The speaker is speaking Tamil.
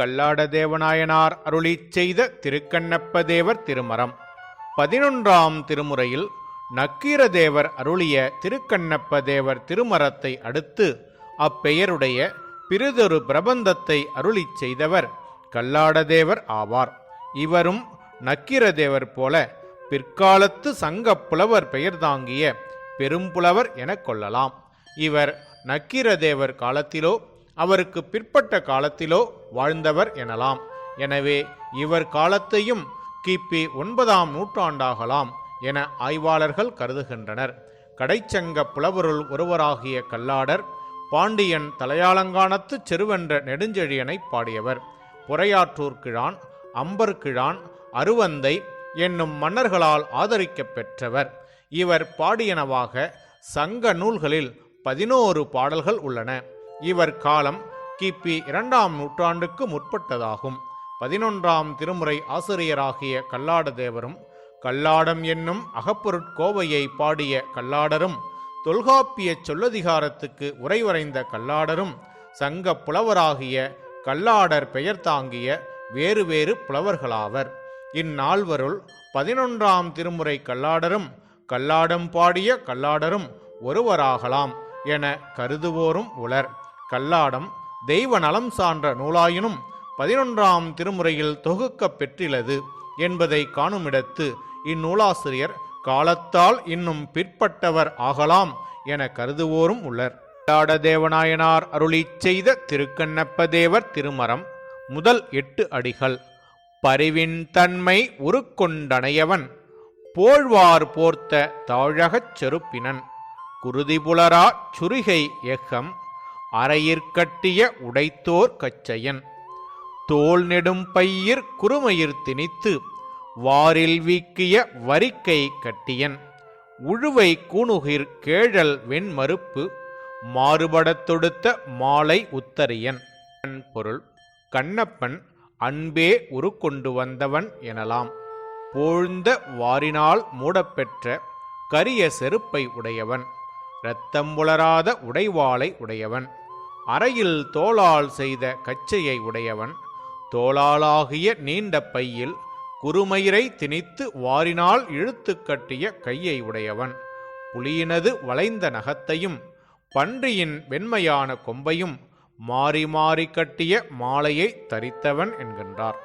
கல்லாட தேவநாயனார் அருளிச் செய்த திருக்கண்ணப்ப தேவர் திருமரம். பதினொன்றாம் திருமுறையில் நக்கீரதேவர் அருளிய திருக்கண்ணப்ப தேவர் திருமரத்தை அடுத்து அப்பெயருடைய பிறிதொரு பிரபந்தத்தை அருளிச் செய்தவர் கல்லாடதேவர் ஆவார். இவரும் நக்கீரதேவர் போல பிற்காலத்து சங்கப் புலவர் பெயர் தாங்கிய பெரும்புலவர் எனக் கொள்ளலாம். இவர் நக்கீரதேவர் காலத்திலோ அவருக்கு பிற்பட்ட காலத்திலோ வாழ்ந்தவர் எனலாம். எனவே இவர் காலத்தையும் கிபி ஒன்பதாம் நூற்றாண்டாகலாம் என ஆய்வாளர்கள் கருதுகின்றனர். கடைச்சங்க புலவருள் ஒருவராகிய கல்லாடர் பாண்டியன் தலையாலங்கானத்துச் செருவென்ற நெடுஞ்செழியனை பாடியவர். புறையாற்றூர் கிழான் அம்பர் கிழான் அருவந்தை என்னும் மன்னர்களால் ஆதரிக்கப் பெற்றவர். இவர் பாடியனவாக சங்க நூல்களில் பதினோரு பாடல்கள் உள்ளன. இவர் காலம் கிபி இரண்டாம் நூற்றாண்டுக்கு முற்பட்டதாகும். பதினொன்றாம் திருமுறை ஆசிரியராகிய கல்லாடதேவரும் கல்லாடம் என்னும் அகப்பொருட்கோவையை பாடிய கல்லாடரும் தொல்காப்பிய சொல்லதிகாரத்துக்கு உரை வரைந்த கல்லாடரும் சங்க புலவராகிய கல்லாடர் பெயர் தாங்கிய வேறு வேறு புலவர்களாவர். இந்நால்வருள் பதினொன்றாம் திருமுறை கல்லாடரும் கல்லாடம் பாடிய கல்லாடரும் ஒருவராகலாம் என கருதுவோரும் உலர் கல்லாடம் தெய்வ நலம் சான்ற நூலாயினும் பதினொன்றாம் திருமுறையில் தொகுக்கப் பெற்றிலது என்பதை காணுமிடத்து இந்நூலாசிரியர் காலத்தால் இன்னும் பிற்பட்டவர் ஆகலாம் என கருதுவோரும் உள்ளர். கல்லாட தேவநாயனார் அருளி செய்த திருக்கண்ணப்ப தேவர் திருமரம் முதல் எட்டு அடிகள். பரிவின் தன்மை உருக்கொண்டனையவன் போழ்வார் போர்த்த தாழகச் செருப்பினன். குருதிபுலரா சுருகை எக்கம் அறையிற்கட்டிய உடைத்தோர் கச்சையன். தோல் நெடும் பையிற் குறுமயிர் திணித்து வாரில் வீக்கிய வரிக்கை கட்டியன். உழுவை கூணுகிர் கேழல் வெண்மறுப்பு மாறுபடத் தொடுத்த மாலை உத்தரியன். பொருள் கண்ணப்பன் அன்பே உருக்கொண்டு வந்தவன் எனலாம். போழ்ந்த வாரினால் மூடப்பெற்ற கரிய செருப்பை உடையவன். இரத்தம் உளராத உடைவாளை உடையவன். அறையில் தோளால் செய்த கச்சையை உடையவன். தோளாலாகிய நீண்ட பையில் குறுமயிரை திணித்து வாரினால் இழுத்து கட்டிய கையை உடையவன். புலியினது வளைந்த நகத்தையும் பன்றியின் வெண்மையான கொம்பையும் மாறி மாறி கட்டிய மாலையை தரித்தவன் என்கின்றார்.